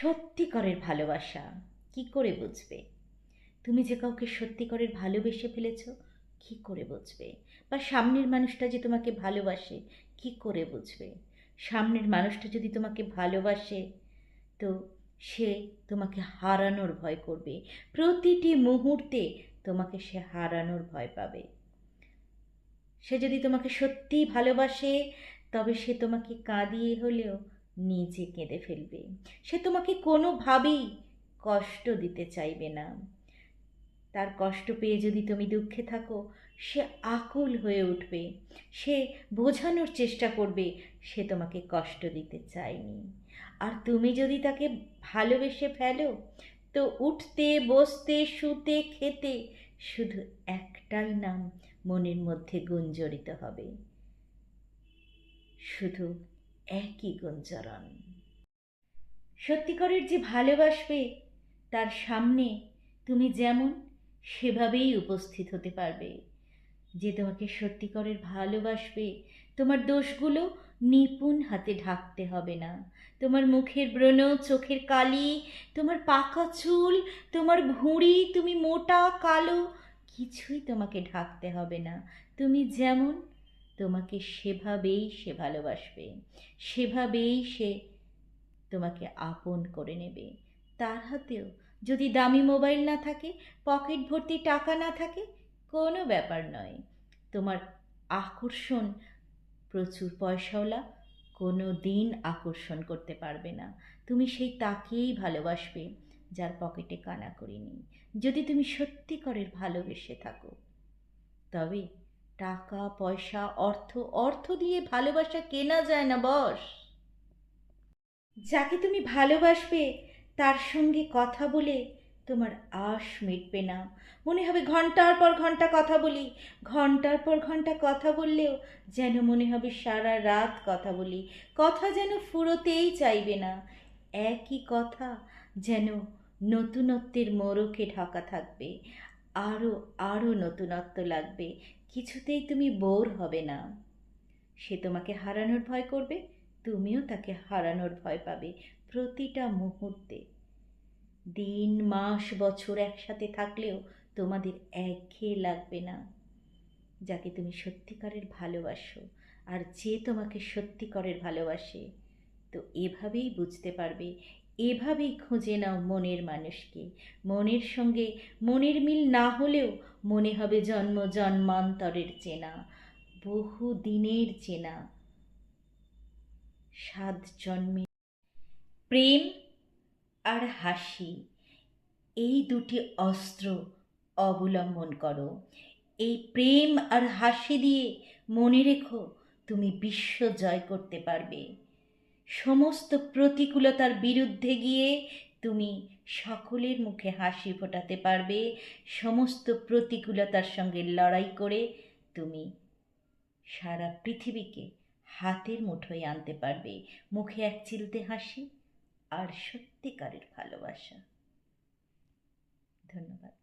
সত্যিকারের ভালোবাসা? কি করে বুঝবে? তুমি যে কাউকে সত্যিকারের ভালোবেসে ফেলেছ, কি করে বুঝবে? বা সামনের মানুষটা যে তোমাকে ভালোবাসে, কি করে বুঝবে? সামনের মানুষটা যদি তোমাকে ভালোবাসে, তো সে তোমাকে হারানোর ভয় করবে। প্রতিটি মুহূর্তে তোমাকে সে হারানোর ভয় পাবে। সে যদি তোমাকে সত্যিই ভালোবাসে, তবে সে তোমাকে কাঁদিয়ে হলেও নিজে কেঁদে ফেলবে। সে তোমাকে কোনোভাবেই কষ্ট দিতে চাইবে না। তার কষ্ট পেয়ে যদি তুমি দুঃখে থাকো, সে আকুল হয়ে উঠবে। সে বোঝানোর চেষ্টা করবে, সে তোমাকে কষ্ট দিতে চায়নি। আর তুমি যদি তাকে ভালোবেসে ফেলো, তো উঠতে, বসতে, শুতে, খেতে শুধু একটাই নাম মনের মধ্যে গুঞ্জরিত হবে। শুধু একই গুঞ্জরণ। সত্যিকারের যে ভালোবাসবে, তার সামনে তুমি যেমন সেভাবেই উপস্থিত হতে পারবে। যে তোমাকে সত্যিকারের ভালোবাসবে, তোমার দোষগুলো নিপুণ হাতে ঢাকতে হবে না। তোমার মুখের ব্রণ, চোখের কালি, তোমার পাকা চুল, তোমার ভুঁড়ি, তুমি মোটা, কালো, কিছুই তোমাকে ঢাকতে হবে না। তুমি যেমন তোমাকে সেভাবেই সে ভালোবাসবে, সেভাবেই সে তোমাকে আপন করে নেবে। তার হাতেও যদি দামি মোবাইল না থাকে, পকেট ভর্তি টাকা না থাকে, কোনো ব্যাপার নয়। তোমার আকর্ষণ প্রচুর পয়সাওয়ালা কোনো দিন আকর্ষণ করতে পারবে না। তুমি সেই তাকেই ভালোবাসবে, যার পকেটে কানা করিনি যদি তুমি সত্যিকারের ভালোবেসে থাকো, তবে টাকা, পয়সা, অর্থ অর্থ দিয়ে ভালোবাসা কেনা যায় না, বস। যাকে তুমি ভালোবাসবে, তার সঙ্গে কথা বলে তোমার আশ মিটবে না। মনে হবে ঘণ্টার পর ঘণ্টা কথা বলি, ঘণ্টার পর ঘণ্টা কথা বললেও যেন মনে হবে সারা রাত কথা বলি। কথা যেন ফুরোতেই চাইবে না, একই কথা যেন নতুনত্বের মোড়কে ঢাকা থাকবে। আরও আরও নতুনত্ব লাগবে। কিছুতেই তুমি বোর হবে না। সে তোমাকে হারানোর ভয় করবে, তুমিও তাকে হারানোর ভয় পাবে প্রতিটা মুহূর্তে। দিন, মাস, বছর একসাথে থাকলেও তোমাদের একঘেয়ে লাগবে না। যাকে তুমি সত্যিকারের ভালোবাসো আর যে তোমাকে সত্যিকারের ভালোবাসে, তো এভাবেই বুঝতে পারবে এভাবেই খুঁজে নাও মনের মানুষকে। মনের সঙ্গে মনের মিল না হলেও মনে হবে জন্ম জন্মান্তরের চেনা, বহু দিনের চেনা। সাত জন্মে প্রেম আর হাসি, এই দুটি অস্ত্র অবলম্বন করো। এই প্রেম আর হাসি দিয়ে মনে রেখো, তুমি বিশ্ব জয় করতে পারবে। সমস্ত প্রতিকূলতার বিরুদ্ধে গিয়ে তুমি সকলের মুখে হাসি ফোটাতে পারবে, সমস্ত প্রতিকূলতার সঙ্গে লড়াই করে তুমি সারা পৃথিবীকে হাতের মুঠোয় আনতে পারবে। মুখে এক চিলতে হাসি, আর সত্যিকারের ভালোবাসা। ধন্যবাদ।